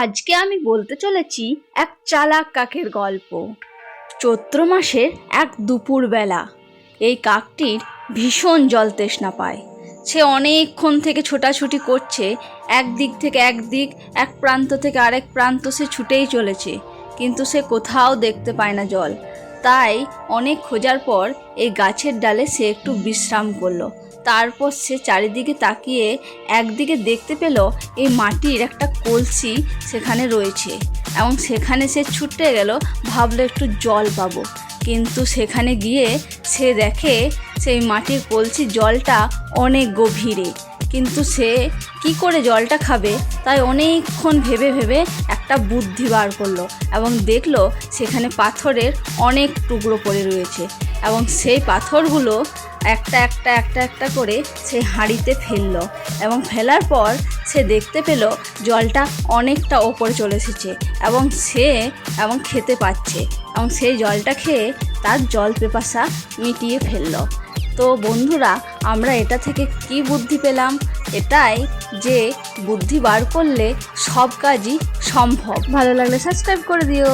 আজকে আমি বলতে চলেছি এক চালাক কাকের গল্প। চৈত্র মাসের এক দুপুরবেলা এই কাকটির ভীষণ জল তৃষ্ণা পায়। সে অনেকক্ষণ থেকে ছোটাছুটি করছে এক দিক থেকে এক দিক এক প্রান্ত থেকে আরেক প্রান্ত সে ছুটেই চলেছে, কিন্তু সে কোথাও দেখতে পায় না জল। তাই অনেক খোঁজার পর এই গাছের ডালে সে একটু বিশ্রাম করল। তারপর সে চারিদিকে তাকিয়ে একদিকে দেখতে পেল এই মাটির একটা কলসি সেখানে রয়েছে। এবং সেখানে সে ছুটে গেল, ভাবলো একটু জল পাবো। কিন্তু সেখানে গিয়ে সে দেখে সেই মাটির কলসির জলটা অনেক গভীরে। কিন্তু সে কি করে জলটা খাবে? তাই অনেকক্ষণ ভেবে ভেবে একটা বুদ্ধি বার করল এবং দেখল সেখানে পাথরের অনেক টুকরো পড়ে রয়েছে। এবং সেই পাথরগুলো একটা একটা একটা একটা করে সে হাঁড়িতে ফেলল এবং ফেলার পর সে দেখতে পেল জলটা অনেকটা ওপরে চলে এসেছে এবং সে এবং খেতে পাচ্ছে এবং সেই জলটা খেয়ে তার জল পেপাসা মিটিয়ে ফেলল। তো বন্ধুরা, আমরা এটা থেকে কি বুদ্ধি পেলাম? এটাই যে বুদ্ধি বার করলে সব কাজই সম্ভব। ভালো লাগলে সাবস্ক্রাইব করে দিও।